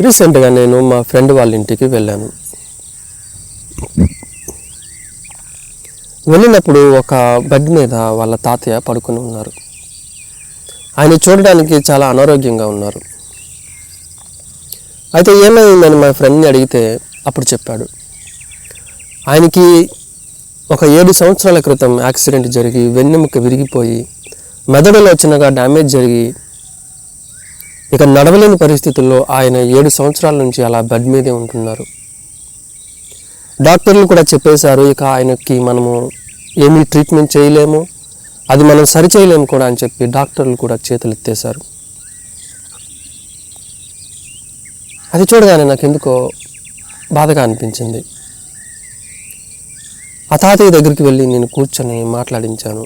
రీసెంట్గా నేను మా ఫ్రెండ్ వాళ్ళ ఇంటికి వెళ్ళాను. వెళ్ళినప్పుడు ఒక బెడ్ మీద వాళ్ళ తాతయ్య పడుకుని ఉన్నారు. ఆయన చూడడానికి చాలా అనారోగ్యంగా ఉన్నారు. అయితే ఏమైందని మా ఫ్రెండ్ని అడిగితే అప్పుడు చెప్పాడు. ఆయనకి ఒక ఏడు సంవత్సరాల క్రితం యాక్సిడెంట్ జరిగి వెన్నెముక విరిగిపోయి మెదడులో చిన్నగా డ్యామేజ్ జరిగి ఇక నడవలేని పరిస్థితుల్లో ఆయన ఏడు సంవత్సరాల నుంచి అలా బెడ్ మీదే ఉంటున్నారు. డాక్టర్లు కూడా చెప్పేశారు ఇక ఆయనకి మనము ఏమీ ట్రీట్మెంట్ చేయలేము అది మనం సరి చేయలేము కూడా అని చెప్పి డాక్టర్లు కూడా చేతులు ఎత్తేశారు అది చూడగానే నాకు ఎందుకో బాధగా అనిపించింది. ఆ తాతయ్య దగ్గరికి వెళ్ళి నేను కూర్చొని మాట్లాడించాను.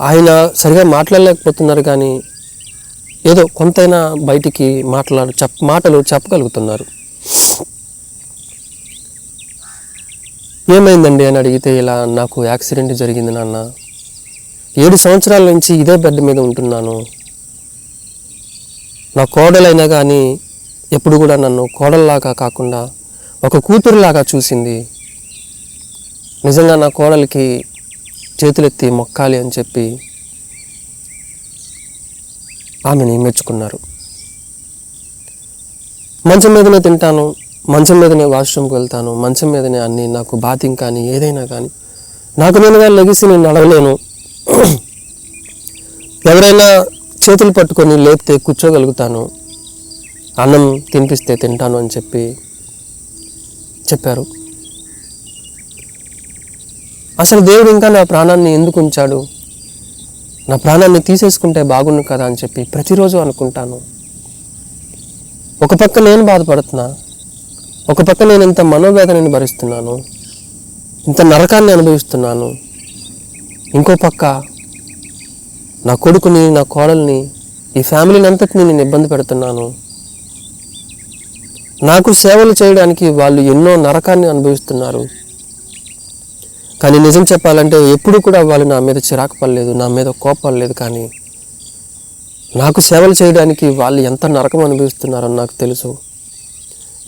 ఆయన సరిగా మాట్లాడలేకపోతున్నారు కానీ ఏదో కొంతైనా బయటికి మాట్లాడు చెప్ మాటలు చెప్పగలుగుతున్నారు. ఏమైందండి అని అడిగితే ఇలా నాకు యాక్సిడెంట్ జరిగింది నాన్న. ఏడు సంవత్సరాల నుంచి ఇదే బెడ్ మీద ఉంటున్నాను. నా కోడలైనా కానీ ఎప్పుడు కూడా నన్ను కోడల్లాగా కాకుండా ఒక కూతురులాగా చూసింది. నిజంగా నా కోడలికి చేతులెత్తి మొక్కాలి అని చెప్పి ఆమెని మెచ్చుకున్నారు మంచం మీదనే తింటాను మంచం మీదనే వాష్రూమ్కి వెళ్తాను మంచం మీదనే అన్ని నాకు బాతింగ్ కానీ ఏదైనా కానీ. నాకు నేనుగా లెగిసి నేను నడవలేను ఎవరైనా చేతులు పట్టుకొని లేపితే కూర్చోగలుగుతాను. అన్నం తినిపిస్తే తింటాను అని చెప్పి చెప్పారు. అసలు దేవుడు ఇంకా నా ప్రాణాన్ని ఎందుకు ఉంచాడు? నా ప్రాణాన్ని తీసేసుకుంటే బాగుండు కదా అని చెప్పి ప్రతిరోజు అనుకుంటాను. ఒక పక్క నేను బాధపడుతున్నా ఒక పక్క నేను ఇంత మనోవేదనని భరిస్తున్నాను ఇంత నరకాన్ని అనుభవిస్తున్నాను ఇంకో పక్క నా కొడుకుని నా కోడల్ని ఈ ఫ్యామిలీని అంతటిని నేను ఇబ్బంది పెడుతున్నాను. నాకు సేవలు చేయడానికి వాళ్ళు ఎన్నో నరకాన్ని అనుభవిస్తున్నారు. కానీ నిజం చెప్పాలంటే ఎప్పుడు కూడా వాళ్ళు నా మీద చిరాకు పడలేదు నా మీద కోపడలేదు కానీ నాకు సేవలు చేయడానికి వాళ్ళు ఎంత నరకం అనుభవిస్తున్నారో నాకు తెలుసు.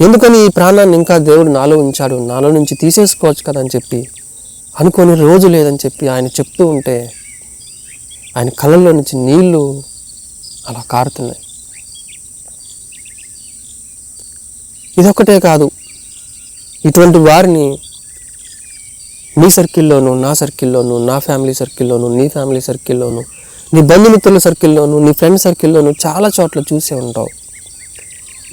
ఎందుకని ఈ ప్రాణాన్ని ఇంకా దేవుడు నాలో ఉంచాడు నాలో నుంచి తీసేసుకోవచ్చు కదా అని చెప్పి అనుకోని రోజు లేదని చెప్పి ఆయన చెప్తూ ఉంటే ఆయన కళ్ళల్లో నుంచి నీళ్ళు అలా కారుతున్నాయి. ఇదొక్కటే కాదు ఇటువంటి వారిని నీ సర్కిల్లోను నా సర్కిల్లోను నా ఫ్యామిలీ సర్కిల్లోను నీ ఫ్యామిలీ సర్కిల్లోను నీ బంధుమిత్రుల సర్కిల్లోను నీ ఫ్రెండ్ సర్కిల్లోను చాలా చోట్ల చూసే ఉంటావు.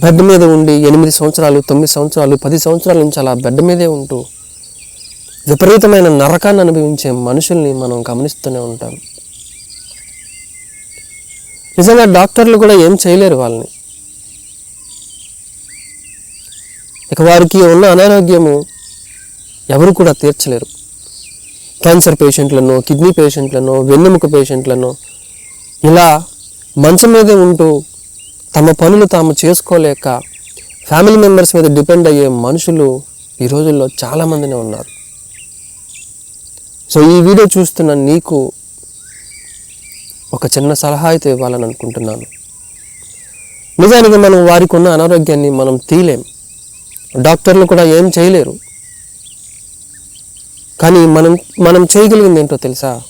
బెడ్ మీద ఉండి ఎనిమిది సంవత్సరాలు తొమ్మిది సంవత్సరాలు పది సంవత్సరాల నుంచి అలా బెడ్ మీదే ఉంటూ విపరీతమైన నరకాన్ని అనుభవించే మనుషుల్ని మనం గమనిస్తూనే ఉంటాం. నిజంగా డాక్టర్లు కూడా ఏం చేయలేరు వాళ్ళని. ఇక వారికి ఉన్న అనారోగ్యము ఎవరు కూడా తీర్చలేరు. క్యాన్సర్ పేషెంట్లను కిడ్నీ పేషెంట్లను వెన్నెముక పేషెంట్లను ఇలా మంచం మీదే ఉంటూ తమ పనులు తాము చేసుకోలేక ఫ్యామిలీ మెంబర్స్ మీద డిపెండ్ అయ్యే మనుషులు ఈ రోజుల్లో చాలామందినే ఉన్నారు. సో ఈ వీడియో చూస్తున్న నీకు ఒక చిన్న సలహా అయితే ఇవ్వాలని అనుకుంటున్నాను. నిజానికి మనం వారికి ఉన్న అనారోగ్యాన్ని మనం తీయలేం. డాక్టర్లు కూడా ఏం చేయలేరు. కానీ మనం మనం చేయగలిగింది ఏంటో తెలుసా?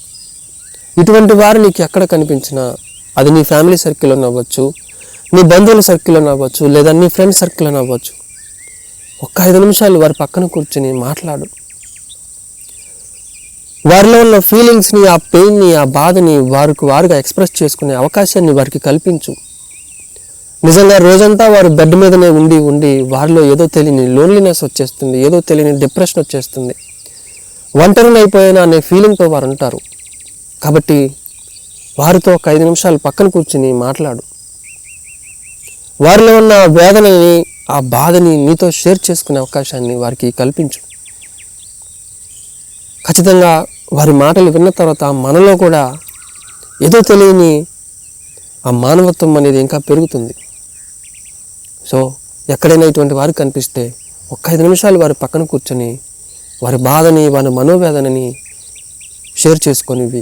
ఇటువంటి వారు నీకు ఎక్కడ కనిపించినా అది నీ ఫ్యామిలీ సర్కిల్లో అవ్వచ్చు నీ బంధువుల సర్కిల్లో అవ్వచ్చు లేదా నీ ఫ్రెండ్ సర్కిల్లో అవ్వచ్చు. ఒక్క ఐదు నిమిషాలు వారి పక్కన కూర్చొని మాట్లాడు. వారిలో ఉన్న ఫీలింగ్స్ని ఆ పెయిన్ని ఆ బాధని వారికి వారుగా ఎక్స్ప్రెస్ చేసుకునే అవకాశాన్ని వారికి కల్పించు. నిజంగా రోజంతా వారు బెడ్ మీదనే ఉండి ఉండి వారిలో ఏదో తెలియని లోన్లీనెస్ వచ్చేస్తుంది ఏదో తెలియని డిప్రెషన్ వచ్చేస్తుంది. ఒంటరిని అయిపోయినా అనే ఫీలింగ్తో వారు ఉంటారు. కాబట్టి వారితో ఒక ఐదు నిమిషాలు పక్కన కూర్చుని మాట్లాడు. వారిలో ఉన్న వేదనని ఆ బాధని నీతో షేర్ చేసుకునే అవకాశాన్ని వారికి కల్పించు. ఖచ్చితంగా వారి మాటలు విన్న తర్వాత మనలో కూడా ఏదో తెలియని ఆ మానవత్వం అనేది ఇంకా పెరుగుతుంది. సో ఎక్కడైనా ఇటువంటి వారు కనిపిస్తే ఒక్క ఐదు నిమిషాలు వారి పక్కన కూర్చొని వారి బాధని వారి మనోవేదనని షేర్ చేసుకొనివి.